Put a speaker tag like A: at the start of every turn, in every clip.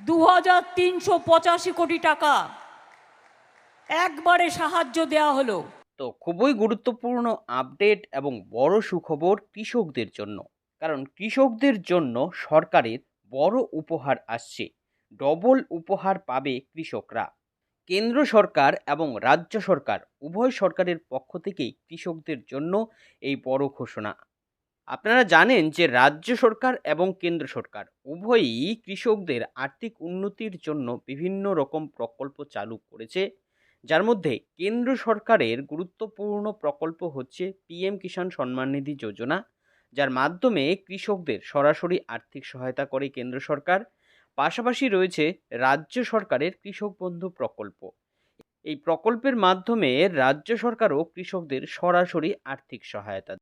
A: দু হাজার তিনশো পঁচাশি কোটি টাকা। একবারে সাহায্য দেওয়া হলো।
B: তো খুবই গুরুত্বপূর্ণ আপডেট এবং বড় সুখবর কৃষকদের জন্য। কারণ কৃষকদের জন্য সরকারের বড় উপহার আসছে। ডবল উপহার পাবে কৃষকরা। কেন্দ্র সরকার এবং রাজ্য সরকার উভয় সরকারের পক্ষ থেকেই কৃষকদের জন্য এই বড় ঘোষণা। আপনারা জানেন যে রাজ্য সরকার এবং কেন্দ্র সরকার উভয়ই কৃষকদের আর্থিক উন্নতির জন্য বিভিন্ন রকম প্রকল্প চালু করেছে যার মধ্যে কেন্দ্র সরকারের গুরুত্বপূর্ণ প্রকল্প হচ্ছে পিএম কিষাণ সম্মান নিধি যোজনা, যার মাধ্যমে কৃষকদের সরাসরি আর্থিক সহায়তা করে কেন্দ্র সরকার পাশাপাশি রয়েছে রাজ্য সরকারের কৃষক বন্ধু প্রকল্প এই প্রকল্পের মাধ্যমে রাজ্য সরকারও কৃষকদের সরাসরি আর্থিক সহায়তা।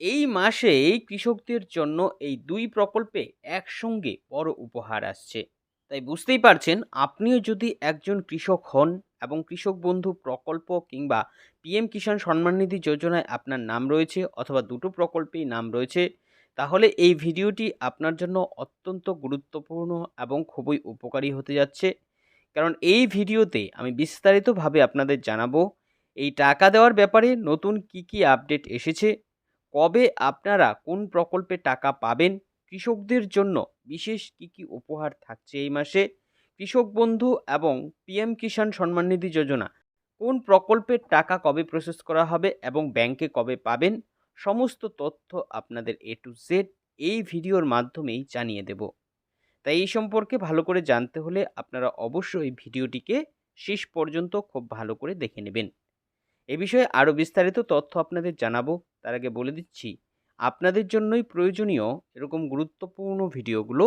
B: এই মাসেই কৃষকদের জন্য এই দুই প্রকল্পে একসঙ্গে বড় উপহার আসছে। তাই বুঝতেই পারছেন, আপনিও যদি একজন কৃষক হন এবং কৃষক বন্ধু প্রকল্প কিংবা পিএম কিষাণ সম্মান নিধি যোজনায় আপনার নাম রয়েছে অথবা দুটো প্রকল্পেই নাম রয়েছে, তাহলে এই ভিডিওটি আপনার জন্য অত্যন্ত গুরুত্বপূর্ণ এবং খুবই উপকারী হতে যাচ্ছে। কারণ এই ভিডিওতে আমি বিস্তারিতভাবে আপনাদের জানাব, এই টাকা দেওয়ার ব্যাপারে নতুন কি কি আপডেট এসেছে কবে আপনারা কোন প্রকল্পে টাকা পাবেন? কৃষকদের জন্য বিশেষ কি কি উপহার থাকছে এই মাসে? কৃষক বন্ধু এবং পিএম কিষাণ সম্মান নিধি যোজনা, কোন প্রকল্পের টাকা কবে প্রসেস করা হবে এবং ব্যাংকে কবে পাবেন? সমস্ত তথ্য আপনাদের এ টু জেড এই ভিডিওর মাধ্যমেই জানিয়ে দেব। তাই এই সম্পর্কে ভালো করে জানতে হলে আপনারা অবশ্যই ভিডিওটিকে শেষ পর্যন্ত খুব ভালো করে দেখে নেবেন। এ বিষয়ে আরও বিস্তারিত তথ্য আপনাদের জানাব। তার আগে বলে দিচ্ছি, আপনাদের জন্যই প্রয়োজনীয় এরকম গুরুত্বপূর্ণ ভিডিওগুলো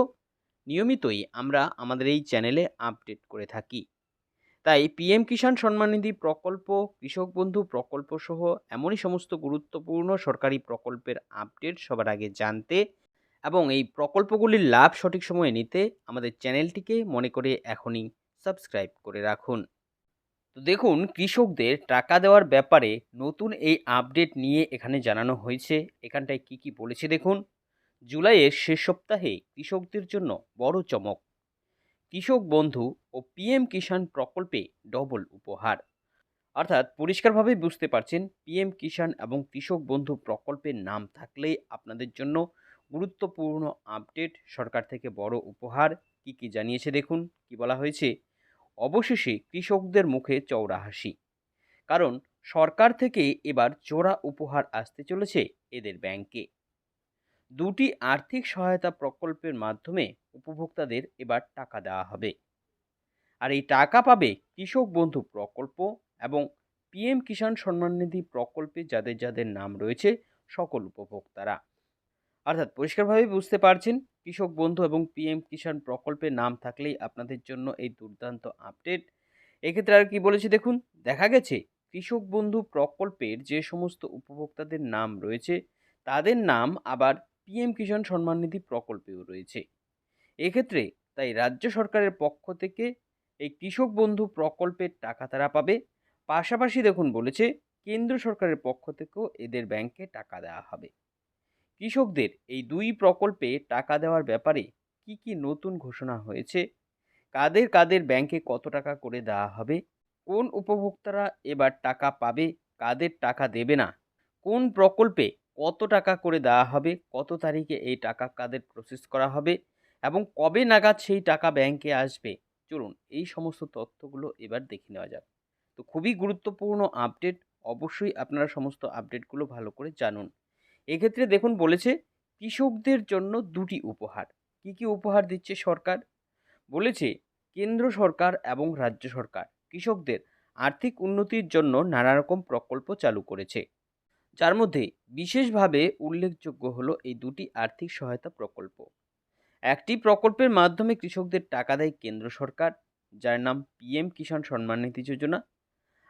B: নিয়মিতই আমরা আমাদের এই চ্যানেলে আপডেট করে থাকি। তাই পিএম কিষাণ সম্মান নিধি প্রকল্প, কৃষক বন্ধু প্রকল্প সহ এমনই সমস্ত গুরুত্বপূর্ণ সরকারি প্রকল্পের আপডেট সবার আগে জানতে এবং এই প্রকল্পগুলির লাভ সঠিক সময়ে নিতে আমাদের চ্যানেলটিকে মনে করে এখনই সাবস্ক্রাইব করে রাখুন। তো দেখুন, কৃষকদের টাকা দেওয়ার ব্যাপারে নতুন এই আপডেট নিয়ে এখানে জানানো হয়েছে। এখানটায় কি কি বলেছে দেখুন? জুলাইয়ের শেষ সপ্তাহে কৃষকদের জন্য বড় চমক। কৃষক বন্ধু ও পিএম কিষাণ প্রকল্পে ডবল উপহার। অর্থাৎ পরিষ্কারভাবে বুঝতে পারছেন, পিএম কিষাণ এবং কৃষক বন্ধু প্রকল্পের নাম থাকলেই আপনাদের জন্য গুরুত্বপূর্ণ আপডেট। সরকার থেকে বড় উপহার। কি কি জানিয়েছে দেখুন? কি বলা হয়েছে? অবশেষে কৃষকদের মুখে চৌড়া হাসি। কারণ সরকার থেকে এবার চোরা উপহার আসতে চলেছে এদের ব্যাংকে। দুটি আর্থিক সহায়তা প্রকল্পের মাধ্যমে উপভোক্তাদের এবার টাকা দেওয়া হবে। আর এই টাকা পাবে কৃষক বন্ধু প্রকল্প এবং পিএম কিষাণ সম্মান নিধি প্রকল্পে যাদের যাদের নাম রয়েছে সকল উপভোক্তারা। অর্থাৎ পরিষ্কারভাবেই বুঝতে পারছেন কৃষক বন্ধু এবং পিএম কিষাণ প্রকল্পের নাম থাকলেই আপনাদের জন্য এই দুর্দান্ত আপডেট এক্ষেত্রে আর কি বলেছে দেখুন, দেখা গেছে কৃষক বন্ধু প্রকল্পের যে সমস্ত উপভোক্তাদের নাম রয়েছে, তাদের নাম আবার পিএম কিষাণ সম্মান নিধি প্রকল্পেও রয়েছে। এক্ষেত্রে তাই রাজ্য সরকারের পক্ষ থেকে এই কৃষক বন্ধু প্রকল্পের টাকা তারা পাবে। পাশাপাশি দেখুন বলেছে, কেন্দ্র সরকারের পক্ষ থেকেও এদের ব্যাংকে টাকা দেওয়া হবে। কৃষকদের এই দুই প্রকল্পে টাকা দেওয়ার ব্যাপারে কি কি নতুন ঘোষণা হয়েছে? কাদের কাদের ব্যাংকে কত টাকা করে দেওয়া হবে? কোন উপভোক্তারা এবার টাকা পাবে? কাদের টাকা দেবে না? কোন প্রকল্পে কত টাকা করে দেওয়া হবে? কত তারিখে এই টাকা কাদের প্রসেস করা হবে? এবং কবে নাগাদ সেই টাকা ব্যাংকে আসবে? চলুন এই সমস্ত তথ্যগুলো এবার দেখে নেওয়া যাক। তো খুবই গুরুত্বপূর্ণ আপডেট। অবশ্যই আপনারা সমস্ত আপডেটগুলো ভালো করে জানুন। এক্ষেত্রে দেখুন বলেছে, কৃষকদের জন্য দুটি উপহার। কি কি উপহার দিচ্ছে সরকার? বলেছে, কেন্দ্র সরকার এবং রাজ্য সরকার কৃষকদের আর্থিক উন্নতির জন্য নানা রকম প্রকল্প চালু করেছে। যার মধ্যে বিশেষভাবে উল্লেখযোগ্য হলো এই দুটি আর্থিক সহায়তা প্রকল্প। একটি প্রকল্পের মাধ্যমে কৃষকদের টাকা দেয় কেন্দ্র সরকার, যার নাম পিএম কিষাণ সম্মান নিধি যোজনা।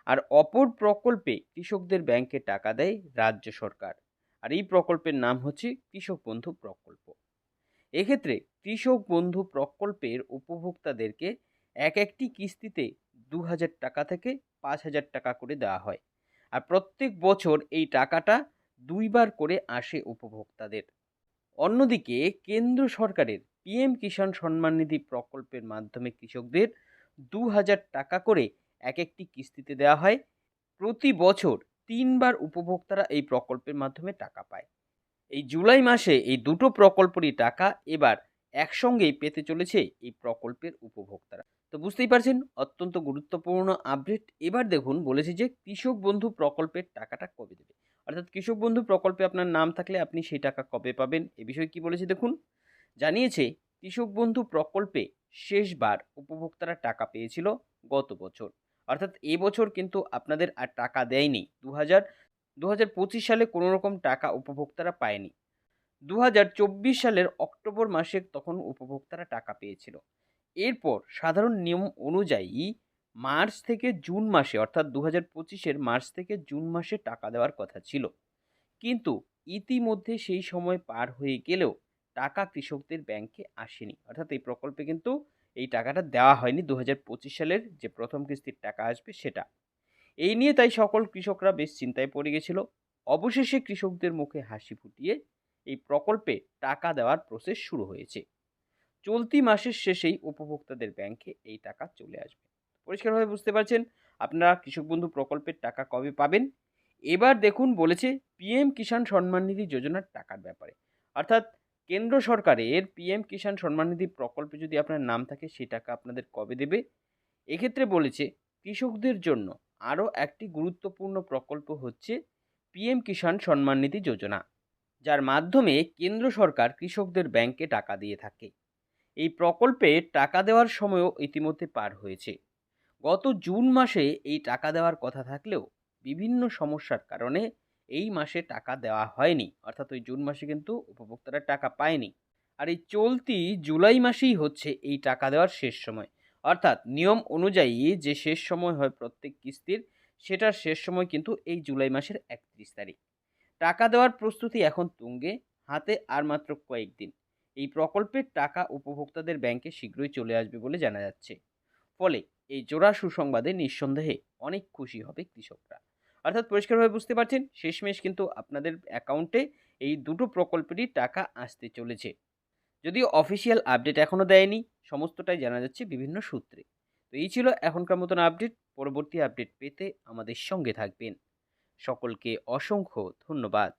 B: আর অপর প্রকল্পে কৃষকদের ব্যাংকে টাকা দেয় রাজ্য সরকার। আর এই প্রকল্পের নাম হচ্ছে কৃষক বন্ধু প্রকল্প। এক্ষেত্রে কৃষক বন্ধু প্রকল্পের উপভোক্তাদেরকে এক একটি কিস্তিতে দু হাজার টাকা থেকে পাঁচ হাজার টাকা করে দেওয়া হয় আর প্রত্যেক বছর এই টাকাটা দুইবার করে আসে উপভোক্তাদের। অন্যদিকে কেন্দ্র সরকারের পিএম কিষাণ সম্মান নিধি প্রকল্পের মাধ্যমে কৃষকদের দু হাজার টাকা করে এক একটি কিস্তিতে দেওয়া হয়। প্রতি বছর তিনবার উপভোক্তারা এই প্রকল্পের মাধ্যমে টাকা পায়। এই জুলাই মাসে এই দুটো প্রকল্পেরই টাকা এবার একসঙ্গেই পেতে চলেছে এই প্রকল্পের উপভোক্তারা। তো বুঝতেই পারছেন, অত্যন্ত গুরুত্বপূর্ণ আপডেট এবার দেখুন, বলেছে যে কৃষক বন্ধু প্রকল্পের টাকাটা কবে দেবে? অর্থাৎ কৃষক বন্ধু প্রকল্পে আপনার নাম থাকলে আপনি সেই টাকা কবে পাবেন? এ বিষয়ে কি বলেছে দেখুন? জানিয়েছে, কৃষক বন্ধু প্রকল্পে শেষবার উপভোক্তারা টাকা পেয়েছিল গত বছর। অর্থাৎ এবছর কিন্তু আপনাদের আর টাকা দেয়নি। দু হাজার দু হাজার পঁচিশ সালে কোনো রকম টাকা উপভোক্তারা পায়নি। দু হাজার চব্বিশ সালের অক্টোবর মাসে তখন উপভোক্তারা টাকা পেয়েছিল। এরপর সাধারণ নিয়ম অনুযায়ী মার্চ থেকে জুন মাসে, অর্থাৎ দু হাজার পঁচিশের মার্চ থেকে জুন মাসে টাকা দেওয়ার কথা ছিল। কিন্তু ইতিমধ্যে সেই সময় পার হয়ে গেলেও টাকা কৃষকদের ব্যাংকে আসেনি। অর্থাৎ এই প্রকল্পে কিন্তু এই টাকাটা দেওয়া হয়নি দু হাজার পঁচিশ সালের যে প্রথম কিস্তির টাকা আসবে সেটা। এই নিয়ে তাই সকল কৃষকরা বেশ চিন্তায় পড়ে গেছিল। অবশেষে কৃষকদের মুখে হাসি ফুটিয়ে এই প্রকল্পে টাকা দেওয়ার প্রসেস শুরু হয়েছে। চলতি মাসের শেষেই উপভোক্তাদের ব্যাংকে এই টাকা চলে আসবে। পরিষ্কারভাবে বুঝতে পারছেন? আপনারা কৃষক বন্ধু প্রকল্পের টাকা কবে পাবেন? এবার দেখুন বলেছে পিএম কিষাণ সম্মান নিধি যোজনার টাকার ব্যাপারে। অর্থাৎ কেন্দ্র সরকারের পিএম কিষাণ সম্মান নিধি প্রকল্পে যদি আপনার নাম থাকে, সে টাকা আপনাদের কবে দেবে? এক্ষেত্রে বলেছে, কৃষকদের জন্য আরও একটি গুরুত্বপূর্ণ প্রকল্প হচ্ছে পিএম কিষাণ সম্মান নিধি যোজনা, যার মাধ্যমে কেন্দ্র সরকার কৃষকদের ব্যাংকে টাকা দিয়ে থাকে। এই প্রকল্পে টাকা দেওয়ার সময়ও ইতিমধ্যে পার হয়েছে। গত জুন মাসে এই টাকা দেওয়ার কথা থাকলেও বিভিন্ন সমস্যার কারণে এই মাসে টাকা দেওয়া হয়নি। অর্থাৎ ওই জুন মাসে কিন্তু উপভোক্তারা টাকা পায়নি। আর এই চলতি জুলাই মাসেই হচ্ছে এই টাকা দেওয়ার শেষ সময়। অর্থাৎ নিয়ম অনুযায়ী যে শেষ সময় হয় প্রত্যেক কিস্তির, সেটার শেষ সময় কিন্তু এই জুলাই মাসের একত্রিশ তারিখ। টাকা দেওয়ার প্রস্তুতি এখন তুঙ্গে, হাতে আর মাত্র কয়েকদিন। এই প্রকল্পের টাকা উপভোক্তাদের ব্যাংকে শীঘ্রই চলে আসবে বলে জানা যাচ্ছে। ফলে এই জোড়া সুসংবাদে নিঃসন্দেহে অনেক খুশি হবে কৃষকরা। অর্থাৎ পরিষ্কারভাবে বুঝতে পারছেন, শেষমেশ কিন্তু আপনাদের অ্যাকাউন্টে এই দুটো প্রকল্পেরই টাকা আসতে চলেছে। যদিও অফিসিয়াল আপডেট এখনও দেয়নি, সমস্তটাই জানা যাচ্ছে বিভিন্ন সূত্রে। তো এই ছিল এখনকার মতন আপডেট, পরবর্তী আপডেট পেতে আমাদের সঙ্গে থাকবেন। সকলকে অসংখ্য ধন্যবাদ।